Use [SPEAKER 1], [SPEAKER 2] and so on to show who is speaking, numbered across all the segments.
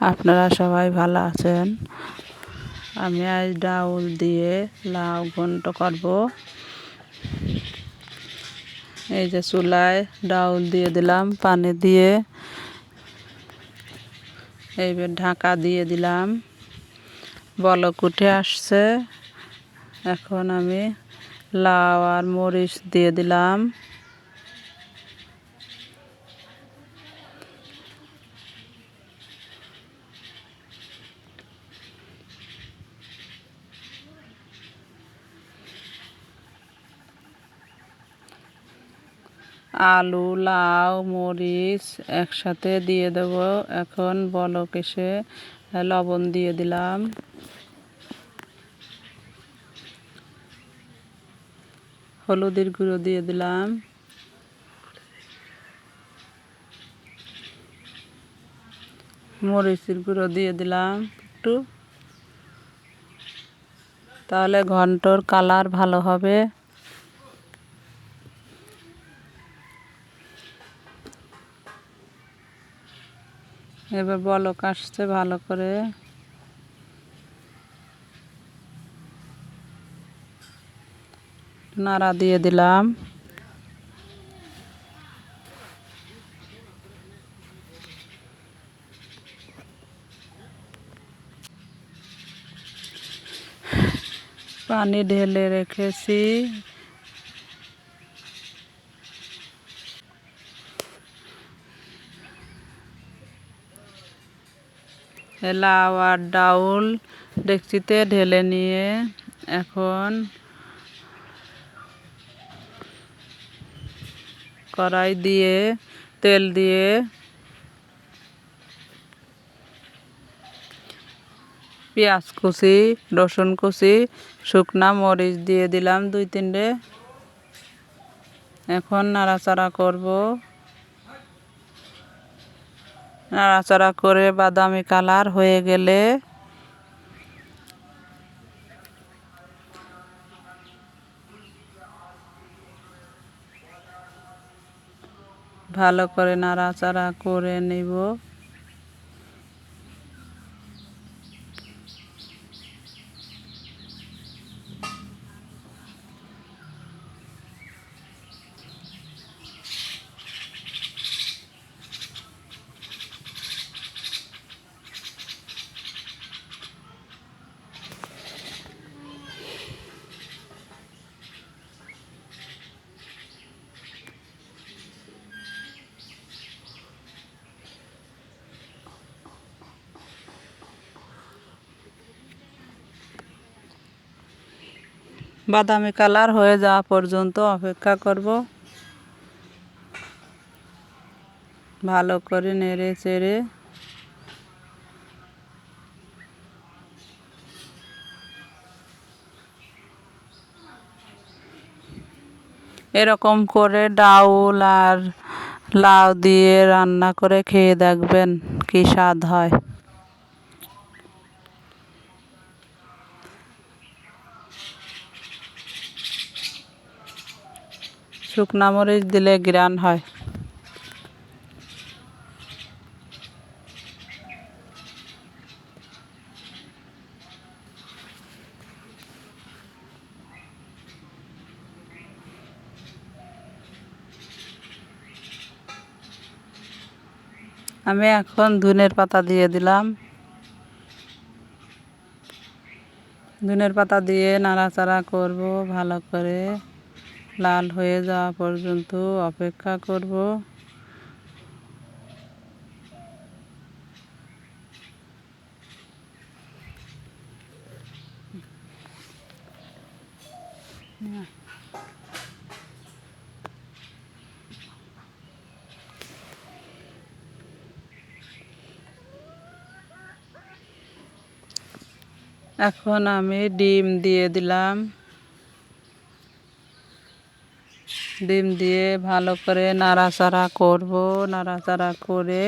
[SPEAKER 1] আপনারা সবাই ভালো আছেন। আমি আজ ডাউল দিয়ে লাউ ঘন্ট করব। এই যে চুলায় ডাউল দিয়ে দিলাম, পানি দিয়ে। এইবার ঢাকা দিয়ে দিলাম। বলক উঠে আসছে। এখন আমি লাউ আর মরিচ দিয়ে দিলাম। আলু, লাউ, মরিচ একসাথে দিয়ে দেব। এখন বলক এসে লবণ দিয়ে দিলাম। হলুদের গুঁড়ো দিয়ে দিলাম। মরিচের গুঁড়ো দিয়ে দিলাম একটু। তাহলে ঘন্টর কালার ভালো হবে। এবার বলক আসছে ভালো করে। নাড়া দিয়ে দিলাম। পানি ঢেলে রেখেছি। লাউ আর ডাউল ডেকচিতে ঢেলে নিয়ে এখন কড়াই দিয়ে, তেল দিয়ে পেঁয়াজ কুচি, রসুন কুচি, শুকনা মরিচ দিয়ে দিলাম দুই তিনটে। এখন নাড়াচাড়া করব। নাড়াচাড়া করে বাদামি কালার হয়ে গেলে ভালো করে নাড়াচাড়া করে নিব। বাদামি কালার হয়ে যাওয়া পর্যন্ত অপেক্ষা করব। ভালো করে নেড়ে চেড়ে। এরকম করে ডাউল আর লাউ দিয়ে রান্না করে খেয়ে দেখবেন কী স্বাদ হয়। শুকনা মরিচ দিলে গ্রান হয়। আমি এখন ধনের পাতা দিয়ে দিলাম। ধনের পাতা দিয়ে নাড়াচাড়া করব ভালো করে। লাল হয়ে যাওয়া পর্যন্ত অপেক্ষা করব। এখন আমি ডিম দিয়ে দিলাম। ডিম দিয়ে ভালো করে নাড়াচাড়া করব নাড়াচাড়া করে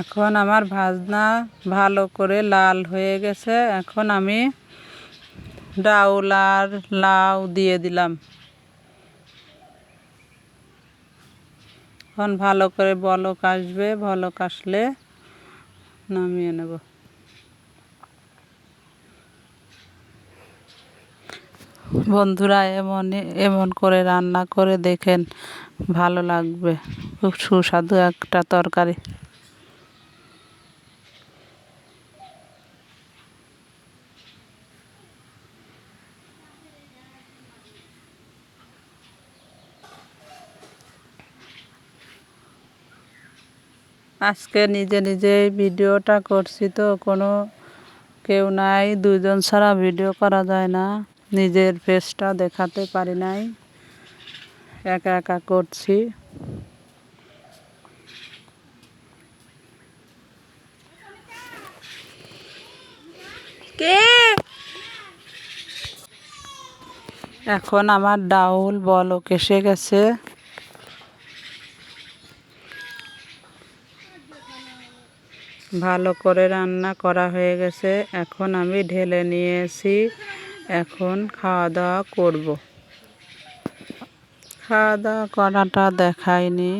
[SPEAKER 1] এখন আমার ভাজনা ভালো করে লাল হয়ে গেছে। এখন আমি ডাউল আর লাউ দিয়ে দিলাম। এখন ভালো করে বলক আসবে, বলক আসলে নামিয়ে নেব। বন্ধুরা, এমন এমন করে রান্না করে দেখেন, ভালো লাগবে। খুব সুস্বাদু একটা তরকারি। আজকে নিজে নিজে ভিডিওটা করছি তো, কোনো কেউ নাই দুজন ছাড়া ভিডিও করা যায় না। নিজের ফেসটা দেখাতে পারি নাই। একা একা করছি।
[SPEAKER 2] কে?
[SPEAKER 1] এখন আমার ডাউল বলক এসে গেছে। ভালো করে রান্না করা হয়ে গেছে। এখন আমি ঢেলে নিয়েছি। এখন খাওয়া দাওয়া করব। খাওয়া দাওয়া করাটা দেখাইনি।